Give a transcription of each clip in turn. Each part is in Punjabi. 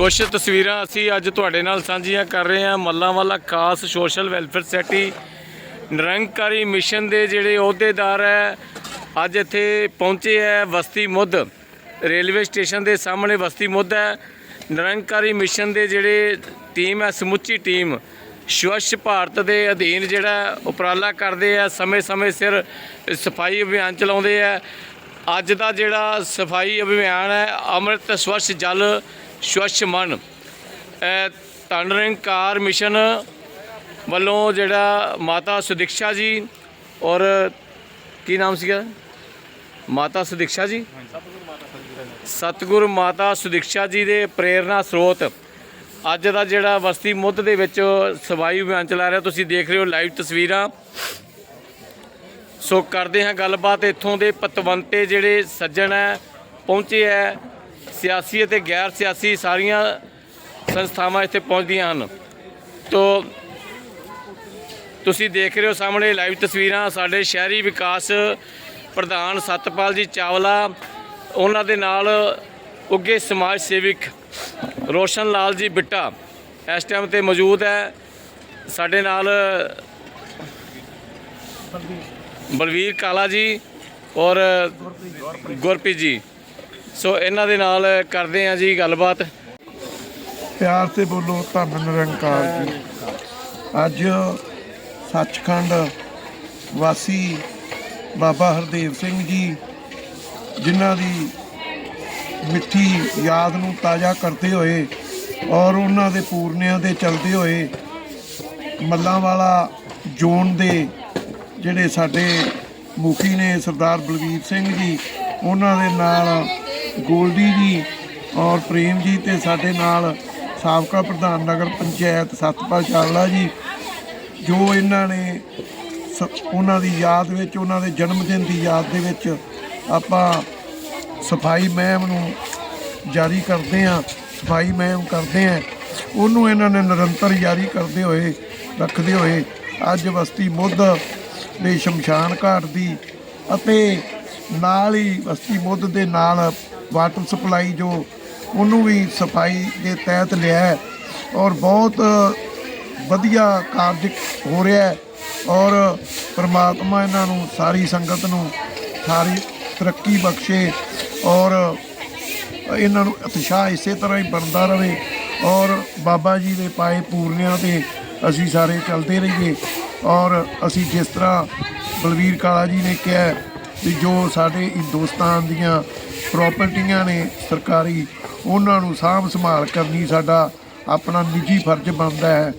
ਕੁਝ ਤਸਵੀਰਾਂ ਅਸੀਂ ਅੱਜ ਤੁਹਾਡੇ ਨਾਲ ਸਾਂਝੀਆਂ ਕਰ ਰਹੇ ਹਾਂ। Mallan Wala Khas social welfare society Nirankari mission ਦੇ ਜਿਹੜੇ ਅਹੁਦੇਦਾਰ ਹੈ, ਅੱਜ ਇੱਥੇ ਪਹੁੰਚੇ ਹੈ ਵਸਤੀ ਮੁੱਧ। ਰੇਲਵੇ ਸਟੇਸ਼ਨ ਦੇ ਸਾਹਮਣੇ ਵਸਤੀ ਮੁੱਧ ਹੈ। ਨਿਰੰਕਾਰੀ ਮਿਸ਼ਨ ਦੇ ਜਿਹੜੇ ਟੀਮ ਹੈ, ਸਮੁੱਚੀ ਟੀਮ, ਸਵੱਛ ਭਾਰਤ ਦੇ ਅਧੀਨ ਜਿਹੜਾ ਉਪਰਾਲਾ ਕਰਦੇ ਆ, ਸਮੇਂ-ਸਮੇਂ ਸਿਰ ਸਫ਼ਾਈ ਅਭਿਆਨ ਚਲਾਉਂਦੇ ਆ। ਅੱਜ ਦਾ ਜਿਹੜਾ ਸਫ਼ਾਈ ਅਭਿਆਨ ਹੈ, ਅੰਮ੍ਰਿਤ ਸਵੱਛ ਜਲ ਸਵੱਛ ਮਨ। ਇਹ ਧੰਨ ਨਿਰੰਕਾਰ ਮਿਸ਼ਨ ਵੱਲੋਂ ਜਿਹੜਾ ਮਾਤਾ ਸੁਦਿਕਸ਼ਾ ਜੀ ਔਰ ਕੀ ਨਾਮ ਸੀਗਾ? ਮਾਤਾ ਸੁਦਿਕਸ਼ਾ ਜੀ? ਸਤਿਗੁਰ ਮਾਤਾ ਸੁਦਿਕਸ਼ਾ ਜੀ ਦੇ ਪ੍ਰੇਰਣਾ ਸਰੋਤ। ਅੱਜ ਦਾ ਜਿਹੜਾ ਵਸਤੀ ਮੁੱਧ ਦੇ ਵਿੱਚ ਸਵਾਈ ਅਭਿਆਨ ਚਲਾ ਰਿਹਾ, ਤੁਸੀਂ ਦੇਖ ਰਹੇ ਹੋ ਲਾਈਵ ਤਸਵੀਰਾਂ। ਸੋ ਕਰਦੇ ਹਾਂ ਗੱਲਬਾਤ, ਇੱਥੋਂ ਦੇ ਪਤਵੰਤੇ ਜਿਹੜੇ ਸੱਜਣ ਹੈ, ਪਹੁੰਚੇ ਹੈ। ਸਿਆਸੀ ਅਤੇ ਗੈਰ ਸਿਆਸੀ ਸਾਰੀਆਂ ਸੰਸਥਾਵਾਂ ਇੱਥੇ ਪਹੁੰਚਦੀਆਂ ਹਨ। ਤੋ ਤੁਸੀਂ ਦੇਖ ਰਹੇ ਹੋ ਸਾਹਮਣੇ ਲਾਈਵ ਤਸਵੀਰਾਂ, ਸਾਡੇ ਸ਼ਹਿਰੀ ਵਿਕਾਸ ਪ੍ਰਧਾਨ ਸਤਪਾਲ ਜੀ ਚਾਵਲਾ, ਉਹਨਾਂ ਦੇ ਨਾਲ ਉੱਗੇ ਸਮਾਜ ਸੇਵਕ ਰੋਸ਼ਨ ਲਾਲ ਜੀ ਬਿੱਟਾ ਇਸ ਟਾਈਮ ਤੇ ਮੌਜੂਦ ਹੈ। ਸਾਡੇ ਨਾਲ ਬਲਵੀਰ ਕਾਲਾ ਜੀ ਔਰ ਗੁਰਪ੍ਰੀਤ ਜੀ। ਸੋ ਇਹਨਾਂ ਦੇ ਨਾਲ ਕਰਦੇ ਆ ਜੀ ਗੱਲਬਾਤ। ਪਿਆਰ ਤੇ ਬੋਲੋ ਧੰਨ ਨਿਰੰਕਾਰ ਜੀ। ਅੱਜ ਸੱਚਖੰਡ ਵਾਸੀ ਬਾਬਾ ਹਰਦੇਵ ਸਿੰਘ ਜੀ, ਜਿਨ੍ਹਾਂ ਦੀ ਮਿੱਠੀ ਯਾਦ ਨੂੰ ਤਾਜ਼ਾ ਕਰਦੇ ਹੋਏ ਔਰ ਉਹਨਾਂ ਦੇ ਪੂਰਨਿਆਂ ਦੇ ਚਲਦੇ ਹੋਏ ਮੱਲਾਂ ਵਾਲਾ ਜ਼ੋਨ ਦੇ ਜਿਹੜੇ ਸਾਡੇ ਮੁਖੀ ਨੇ ਸਰਦਾਰ ਬਲਵੀਰ ਸਿੰਘ ਜੀ, ਉਹਨਾਂ ਦੇ ਨਾਲ ਗੋਲਡੀ ਜੀ ਔਰ ਪ੍ਰੇਮ ਜੀ ਤੇ ਸਾਡੇ ਨਾਲ ਸਾਬਕਾ ਪ੍ਰਧਾਨ ਨਗਰ ਪੰਚਾਇਤ ਸਤਪਾਲ ਚਾਵਲਾ ਜੀ, ਜੋ ਇਹਨਾਂ ਨੇ ਸ- ਉਹਨਾਂ ਦੀ ਯਾਦ ਵਿੱਚ, ਉਹਨਾਂ ਦੇ ਜਨਮ ਦਿਨ ਦੀ ਯਾਦ ਦੇ ਵਿੱਚ ਆਪਾਂ ਸਫ਼ਾਈ ਮਹਿਮ ਨੂੰ ਜਾਰੀ ਕਰਦੇ ਹਾਂ, ਸਫ਼ਾਈ ਮਹਿਮ ਕਰਦੇ ਹਾਂ। ਉਹਨੂੰ ਇਹਨਾਂ ਨੇ ਨਿਰੰਤਰ ਜਾਰੀ ਕਰਦੇ ਹੋਏ, ਰੱਖਦੇ ਹੋਏ ਅੱਜ ਬਸਤੀ ਮੁੱਧ ਦੇ ਸ਼ਮਸ਼ਾਨ ਘਾਟ ਦੀ ਅਤੇ ਨਾਲ ਹੀ ਬਸਤੀ ਮੁੱਧ ਦੇ ਨਾਲ ਵਾਟਰ ਸਪਲਾਈ ਜੋ ਉਹਨੂੰ ਵੀ ਸਫ਼ਾਈ ਦੇ ਤਹਿਤ ਲਿਆ ਔਰ ਬਹੁਤ ਵਧੀਆ ਕਾਰਜ ਹੋ ਰਿਹਾ ਹੈ ਔਰ ਪ੍ਰਮਾਤਮਾ ਇਹਨਾਂ ਨੂੰ ਸਾਰੀ ਸੰਗਤ ਨੂੰ ਸਾਰੀ ਤਰੱਕੀ ਬਖਸ਼ੇ ਔਰ ਇਹਨਾਂ ਨੂੰ ਉਤਸ਼ਾਹ ਇਸੇ ਤਰ੍ਹਾਂ ਹੀ ਬਣਦਾ ਰਹੇ ਔਰ ਬਾਬਾ ਜੀ ਦੇ ਪਾਏ ਪੂਰਨਿਆਂ ਤੇ ਅਸੀਂ ਸਾਰੇ ਚੱਲਦੇ ਰਹੀਏ ਔਰ ਅਸੀਂ ਜਿਸ ਤਰ੍ਹਾਂ ਬਲਵੀਰ ਕਾਲਾ ਜੀ ਨੇ ਕਿਹਾ ਵੀ ਜੋ ਸਾਡੇ ਹਿੰਦੁਸਤਾਨ ਦੀਆਂ ਪ੍ਰਾਪਰਟੀਆਂ ਨੇ ਸਰਕਾਰੀ ਉਹਨਾਂ ਨੂੰ ਸਾਂਭ ਸੰਭਾਲ ਕਰਨੀ ਸਾਡਾ ਆਪਣਾ ਨਿੱਜੀ ਫਰਜ਼ ਬਣਦਾ ਹੈ।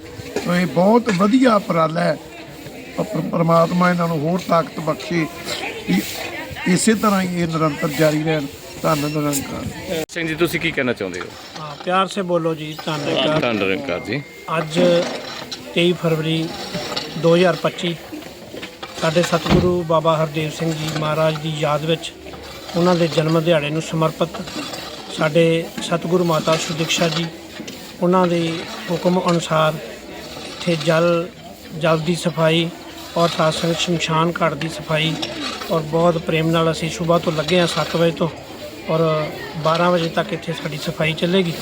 ਸੋ ਇਹ ਬਹੁਤ ਵਧੀਆ ਉਪਰਾਲਾ ਹੈ। ਪਰਮਾਤਮਾ ਇਹਨਾਂ ਨੂੰ ਹੋਰ ਤਾਕਤ ਬਖਸ਼ੇ। ਇਸੇ ਤਰ੍ਹਾਂ ਹੀ ਇਹ ਨਿਰੰਤਰ ਜਾਰੀ ਰਹਿਣ। ਧੰਨ ਨਿਰੰਕਾਰ। ਸਿੰਘ ਜੀ ਤੁਸੀਂ ਕੀ ਕਹਿਣਾ ਚਾਹੁੰਦੇ ਹੋ? ਪਿਆਰ ਸੇ ਬੋਲੋ ਜੀ ਧੰਨ ਨਿਰੰਕਾਰ। ਧੰਨ ਨਿਰੰਕਾਰ ਜੀ। ਅੱਜ 23 ਫਰਵਰੀ 2025 ਸਾਡੇ ਸਤਿਗੁਰੂ ਬਾਬਾ ਹਰਦੇਵ ਸਿੰਘ ਜੀ ਮਹਾਰਾਜ ਦੀ ਯਾਦ ਵਿੱਚ ਉਹਨਾਂ ਦੇ ਜਨਮ ਦਿਹਾੜੇ ਨੂੰ ਸਮਰਪਿਤ ਸਾਡੇ ਸਤਿਗੁਰੂ ਮਾਤਾ ਸੁਦਿਕਸ਼ਾ ਜੀ, ਉਹਨਾਂ ਦੇ ਹੁਕਮ ਅਨੁਸਾਰ ਇੱਥੇ ਜਲ ਜਲ ਦੀ ਸਫ਼ਾਈ ਔਰ ਸਾਸਨ ਸ਼ਮਸ਼ਾਨ ਘਾਟ ਦੀ ਸਫ਼ਾਈ ਔਰ ਬਹੁਤ ਪ੍ਰੇਮ ਨਾਲ ਅਸੀਂ ਸਵੇਰ ਤੋਂ ਲੱਗੇ ਹਾਂ 7 ਵਜੇ ਤੋਂ ਔਰ 12 ਵਜੇ ਤੱਕ ਇੱਥੇ ਸਾਡੀ ਸਫ਼ਾਈ ਚੱਲੇਗੀ।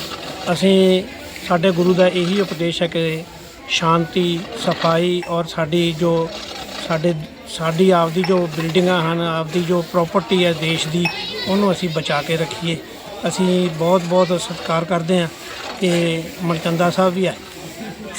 ਅਸੀਂ, ਸਾਡੇ ਗੁਰੂ ਦਾ ਇਹੀ ਉਪਦੇਸ਼ ਹੈ ਕਿ ਸ਼ਾਂਤੀ, ਸਫ਼ਾਈ ਔਰ ਸਾਡੀ ਜੋ ਸਾਡੇ ਸਾਡੀ ਆਪਦੀ ਜੋ ਬਿਲਡਿੰਗਾਂ ਹਨ, ਆਪਦੀ ਜੋ ਪ੍ਰਾਪਰਟੀ ਹੈ ਦੇਸ਼ ਦੀ, ਉਹਨੂੰ ਅਸੀਂ ਬਚਾ ਕੇ ਰੱਖੀਏ। ਅਸੀਂ ਬਹੁਤ ਬਹੁਤ ਸਤਿਕਾਰ ਕਰਦੇ ਹਾਂ ਕਿ ਮਨਚੰਦਾ ਸਾਹਿਬ ਵੀ ਹੈ।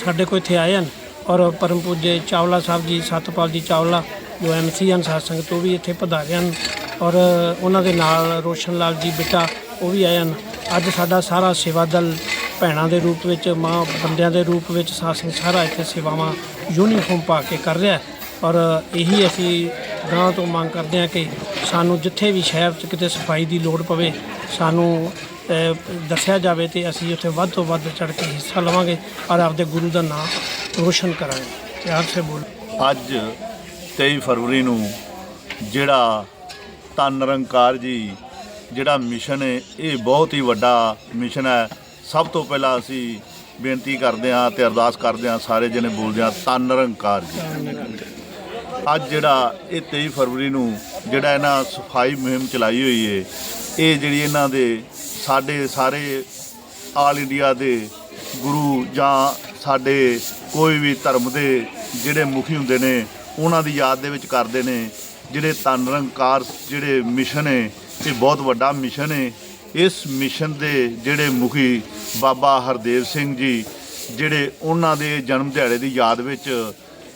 ਸਾਡੇ ਕੋਲ ਇੱਥੇ ਆਏ ਹਨ ਔਰ ਪਰਮ ਪੂਜੇ ਚਾਵਲਾ ਸਾਹਿਬ ਜੀ, ਸਤਪਾਲ ਜੀ ਚਾਵਲਾ, ਜੋ ਐਮਸੀ ਹਨ, ਸਾਧ ਸੰਗਤ, ਉਹ ਵੀ ਇੱਥੇ ਪਧਾਰੇ ਹਨ ਔਰ ਉਹਨਾਂ ਦੇ ਨਾਲ ਰੋਸ਼ਨ ਲਾਲ ਜੀ ਬਿੱਟਾ, ਉਹ ਵੀ ਆਏ ਹਨ। ਅੱਜ ਸਾਡਾ ਸਾਰਾ ਸੇਵਾ ਦਲ ਭੈਣਾਂ ਦੇ ਰੂਪ ਵਿੱਚ, ਮਾਂ ਬੰਦਿਆਂ ਦੇ ਰੂਪ ਵਿੱਚ ਸਾਧ ਸੰਗਤ ਸਾਰਾ ਇੱਥੇ ਸੇਵਾਵਾਂ ਯੂਨੀਫਾਰਮ ਪਾ ਕੇ ਕਰ ਰਿਹਾ ਹੈ। ਔਰ ਇਹੀ ਅਸੀਂ ਗਾਂ ਤੋਂ ਮੰਗ ਕਰਦੇ ਹਾਂ ਕਿ ਸਾਨੂੰ ਜਿੱਥੇ ਵੀ ਸ਼ਹਿਰ 'ਚ ਕਿਤੇ ਸਫ਼ਾਈ ਦੀ ਲੋੜ ਪਵੇ ਸਾਨੂੰ ਦੱਸਿਆ ਜਾਵੇ ਤੇ ਅਸੀਂ ਉੱਥੇ ਵੱਧ ਤੋਂ ਵੱਧ ਚੜ ਕੇ ਹਿੱਸਾ ਲਵਾਂਗੇ ਔਰ ਆਪਦੇ ਗੁਰੂ ਦਾ ਨਾਮ ਰੋਸ਼ਨ ਕਰਾਂਗੇ। ਪਿਆਰ ਸੇ ਬੋਲ। ਅੱਜ 23 ਫਰਵਰੀ ਨੂੰ ਜਿਹੜਾ ਧੰਨ ਨਿਰੰਕਾਰ ਜੀ ਜਿਹੜਾ ਮਿਸ਼ਨ ਹੈ ਇਹ ਬਹੁਤ ਹੀ ਵੱਡਾ ਮਿਸ਼ਨ ਹੈ। ਸਭ ਤੋਂ ਪਹਿਲਾਂ ਅਸੀਂ ਬੇਨਤੀ ਕਰਦੇ ਹਾਂ ਤੇ ਅਰਦਾਸ ਕਰਦੇ ਹਾਂ ਸਾਰੇ ਜਣੇ ਬੋਲਦੇ ਹਾਂ ਧੰਨ ਨਿਰੰਕਾਰ ਜੀ। ਅੱਜ ਜਿਹੜਾ ਇਹ 23 ਫਰਵਰੀ ਨੂੰ ਜਿਹੜਾ ਇਹਨਾਂ ਸਫ਼ਾਈ ਮੁਹਿੰਮ ਚਲਾਈ ਹੋਈ ਹੈ ਇਹ ਜਿਹੜੀ ਇਹਨਾਂ ਦੇ ਸਾਡੇ ਸਾਰੇ ਆਲ ਇੰਡੀਆ ਦੇ ਗੁਰੂ ਜਾਂ ਸਾਡੇ ਕੋਈ ਵੀ ਧਰਮ ਦੇ ਜਿਹੜੇ ਮੁਖੀ ਹੁੰਦੇ ਨੇ, ਉਹਨਾਂ ਦੀ ਯਾਦ ਦੇ ਵਿੱਚ ਕਰਦੇ ਨੇ, ਜਿਹੜੇ ਧੰਨ ਨਿਰੰਕਾਰ ਜਿਹੜੇ ਮਿਸ਼ਨ ਹੈ ਇਹ ਬਹੁਤ ਵੱਡਾ ਮਿਸ਼ਨ ਹੈ ਇਸ ਮਿਸ਼ਨ ਦੇ ਜਿਹੜੇ ਮੁਖੀ ਬਾਬਾ ਹਰਦੇਵ ਸਿੰਘ ਜੀ, ਜਿਹੜੇ ਉਹਨਾਂ ਦੇ ਜਨਮ ਦਿਹਾੜੇ ਦੀ ਯਾਦ ਵਿੱਚ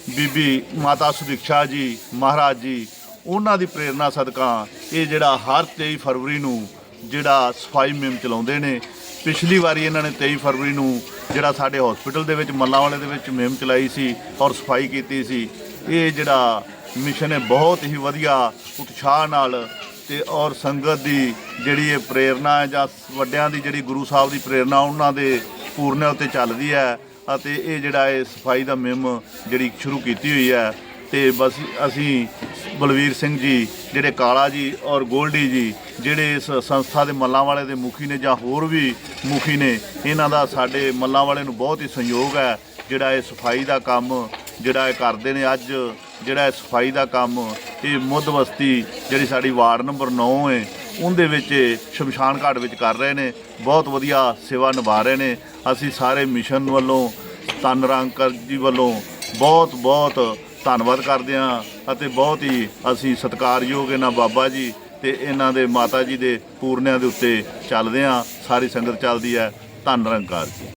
ਬੀਬੀ ਮਾਤਾ ਸੁਦਿਕਸ਼ਾ ਜੀ, ਮਹਾਰਾਜ ਜੀ, ਉਹਨਾਂ ਦੀ ਪ੍ਰੇਰਣਾ ਸਦਕਾ ਇਹ ਜਿਹੜਾ ਹਰ 23 ਫਰਵਰੀ ਨੂੰ ਜਿਹੜਾ ਸਫ਼ਾਈ ਮੁਹਿੰਮ ਚਲਾਉਂਦੇ ਨੇ, ਪਿਛਲੀ ਵਾਰੀ ਇਹਨਾਂ ਨੇ 23 ਫਰਵਰੀ ਨੂੰ ਜਿਹੜਾ ਸਾਡੇ ਹਸਪੀਟਲ ਦੇ ਵਿੱਚ, ਮੱਲਾਂ ਵਾਲੇ ਦੇ ਵਿੱਚ ਮੁਹਿੰਮ ਚਲਾਈ ਸੀ ਔਰ ਸਫ਼ਾਈ ਕੀਤੀ ਸੀ। ਇਹ ਜਿਹੜਾ ਮਿਸ਼ਨ ਹੈ ਬਹੁਤ ਹੀ ਵਧੀਆ ਉਤਸ਼ਾਹ ਨਾਲ ਤੇ ਔਰ ਸੰਗਤ ਦੀ ਜਿਹੜੀ ਇਹ ਪ੍ਰੇਰਣਾ ਹੈ ਜਾਂ ਵੱਡਿਆਂ ਦੀ ਜਿਹੜੀ ਗੁਰੂ ਸਾਹਿਬ ਦੀ ਪ੍ਰੇਰਣਾ ਉਹਨਾਂ ਦੇ ਪੂਰਨੇ ਉੱਤੇ ਚੱਲਦੀ ਹੈ ਅਤੇ ਇਹ ਜਿਹੜਾ ਇਹ ਸਫ਼ਾਈ ਦਾ ਮੁਹਿੰਮ ਜਿਹੜੀ ਸ਼ੁਰੂ ਕੀਤੀ ਹੋਈ ਹੈ ਤੇ ਬਸ ਅਸੀਂ ਬਲਵੀਰ ਸਿੰਘ ਜੀ, ਜਿਹੜੇ ਕਾਲਾ ਜੀ ਔਰ ਗੋਲਡੀ ਜੀ, ਜਿਹੜੇ ਇਸ ਸੰਸਥਾ ਦੇ ਮੱਲਾਂ ਵਾਲੇ ਦੇ ਮੁਖੀ ਨੇ ਜਾਂ ਹੋਰ ਵੀ ਮੁਖੀ ਨੇ, ਇਹਨਾਂ ਦਾ ਸਾਡੇ ਮੱਲਾਂ ਵਾਲੇ ਨੂੰ ਬਹੁਤ ਹੀ ਸਹਿਯੋਗ ਹੈ ਜਿਹੜਾ ਇਹ ਸਫ਼ਾਈ ਦਾ ਕੰਮ ਜਿਹੜਾ ਇਹ ਕਰਦੇ ਨੇ ਅੱਜ, ਜਿਹੜਾ ਇਹ ਸਫ਼ਾਈ ਦਾ ਕੰਮ, ਇਹ ਮੁੱਧ ਬਸਤੀ ਜਿਹੜੀ ਸਾਡੀ ਵਾਰਡ ਨੰਬਰ 9 ਹੈ, ਉਹਦੇ ਵਿੱਚ ਇਹ ਸ਼ਮਸ਼ਾਨ ਘਾਟ ਵਿੱਚ ਕਰ ਰਹੇ ਨੇ, ਬਹੁਤ ਵਧੀਆ ਸੇਵਾ ਨਿਭਾ ਰਹੇ ਨੇ। ਅਸੀਂ ਸਾਰੇ ਮਿਸ਼ਨ ਵੱਲੋਂ ਤਨ ਰੰਗਕਰ ਜੀ ਵੱਲੋਂ ਬਹੁਤ ਬਹੁਤ ਧੰਨਵਾਦ ਕਰਦੇ ਹਾਂ ਅਤੇ ਬਹੁਤ ਹੀ ਅਸੀਂ ਸਤਿਕਾਰਯੋਗ ਇਹਨਾਂ ਬਾਬਾ ਜੀ ਤੇ ਇਹਨਾਂ ਦੇ ਮਾਤਾ ਜੀ ਦੇ ਪੂਰਨਿਆਂ ਦੇ ਉੱਤੇ ਚੱਲਦੇ ਹਾਂ। ਸਾਰੀ ਸੰਗਤ ਚੱਲਦੀ ਹੈ। ਧੰਨ ਨਿਰੰਕਾਰ ਜੀ।